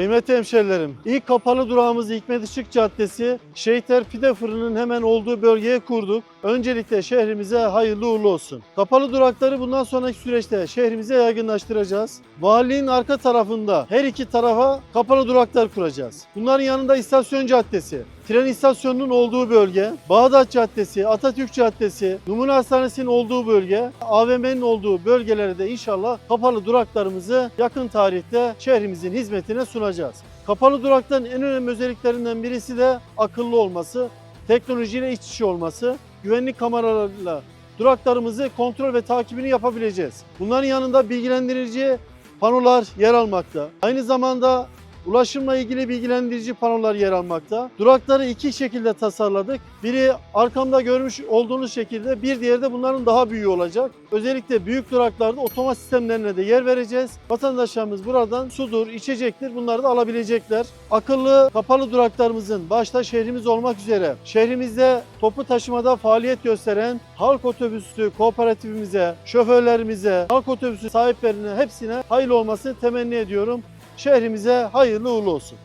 Kıymetli hemşerilerim, ilk kapalı durağımız Hikmet Işık Caddesi, Şehitler Pide Fırını'nın hemen olduğu bölgeye kurduk. Öncelikle şehrimize hayırlı uğurlu olsun. Kapalı durakları bundan sonraki süreçte şehrimize yaygınlaştıracağız. Valiliğin arka tarafında her iki tarafa kapalı duraklar kuracağız. Bunların yanında istasyon caddesi, tren istasyonunun olduğu bölge, Bağdat Caddesi, Atatürk Caddesi, Numune Hastanesi'nin olduğu bölge, AVM'nin olduğu bölgelerde de inşallah kapalı duraklarımızı yakın tarihte şehrimizin hizmetine sunacağız. Kapalı durakların en önemli özelliklerinden birisi de akıllı olması, teknolojiyle iç içe olması, güvenlik kameralarıyla duraklarımızı kontrol ve takibini yapabileceğiz. Bunların yanında bilgilendirici panolar yer almakta. Aynı zamanda ulaşımla ilgili bilgilendirici panolar yer almakta. Durakları iki şekilde tasarladık. Biri arkamda görmüş olduğunuz şekilde, bir diğeri de bunların daha büyüğü olacak. Özellikle büyük duraklarda otomat sistemlerine de yer vereceğiz. Vatandaşlarımız buradan sudur, içecektir bunları da alabilecekler. Akıllı kapalı duraklarımızın başta şehrimiz olmak üzere şehrimizde toplu taşımada faaliyet gösteren halk otobüsü kooperatifimize, şoförlerimize, halk otobüsü sahiplerine hepsine hayırlı olmasını temenni ediyorum. Şehrimize hayırlı uğurlu olsun.